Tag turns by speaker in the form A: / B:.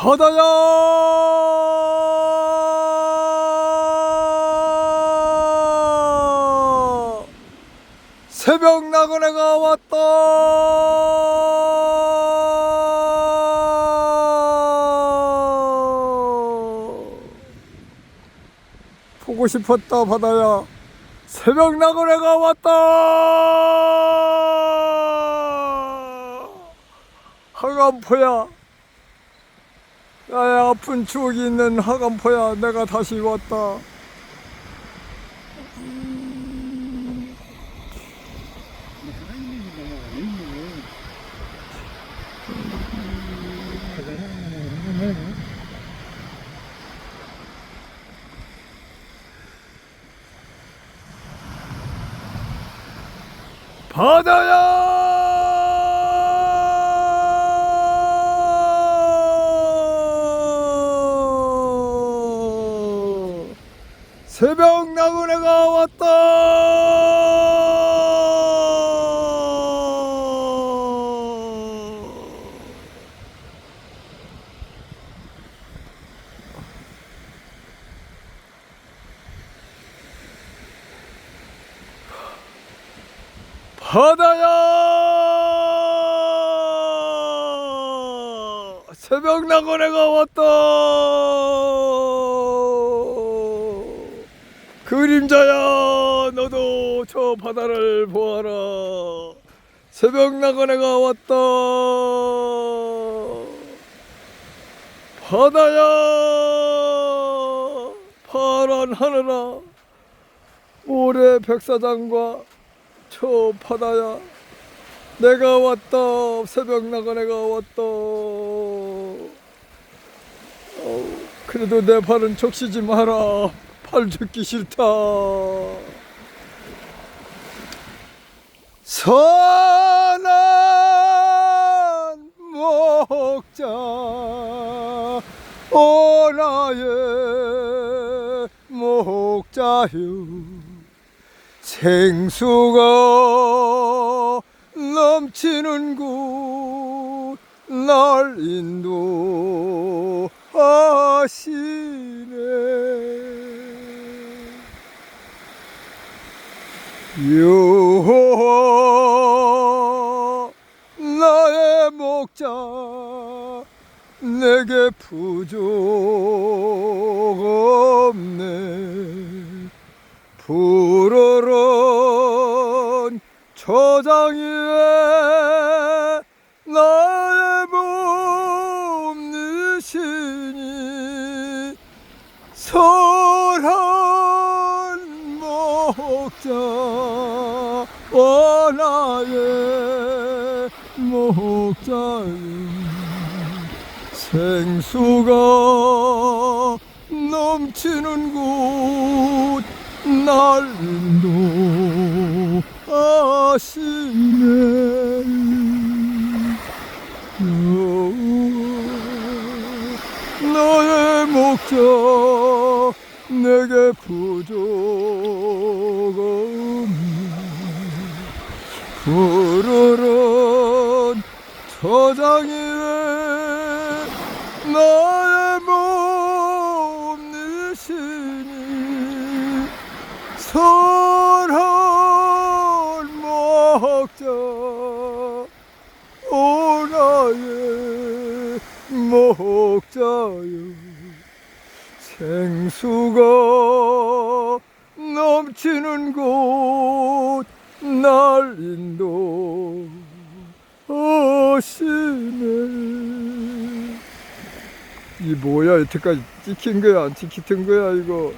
A: 바다야 새벽 나그네가 왔다! 보고 싶었다 바다야. 새벽 나그네가 왔다! 하간포야 나의 아픈 추억이 있는 하간포야 내가 다시 왔다. 바다야 새벽 나그네가 왔다! 바다야! 새벽 나그네가 왔다 그림자야 너도 저 바다를 보아라. 새벽 나그네가 왔다. 바다야 파란 하늘아. 모래 백사장과 저 바다야. 내가 왔다 새벽 나그네가 왔다. 그래도 내 발은 적시지 마라 팔 죽기 싫다. 선한 목자 오나의 목자유. 생수가 넘치는 곳날 인도하시네 여호와 나의 목자 내게 부족 없네. 푸르른 저장 위에 나의 몸 느시니 설 자 원하의 목자여 생수가 넘치는 곳날 인도하시네. 여호와, 너의 목자 내게 부족 없네 푸르른 저장 위에 나의 몸 느시니 선한 목자 오나의 목자여 생수가 넘치는 곳 날 인도 하시네. 이 뭐야 여태까지 찍힌 거야 안 찍힌 거야 이거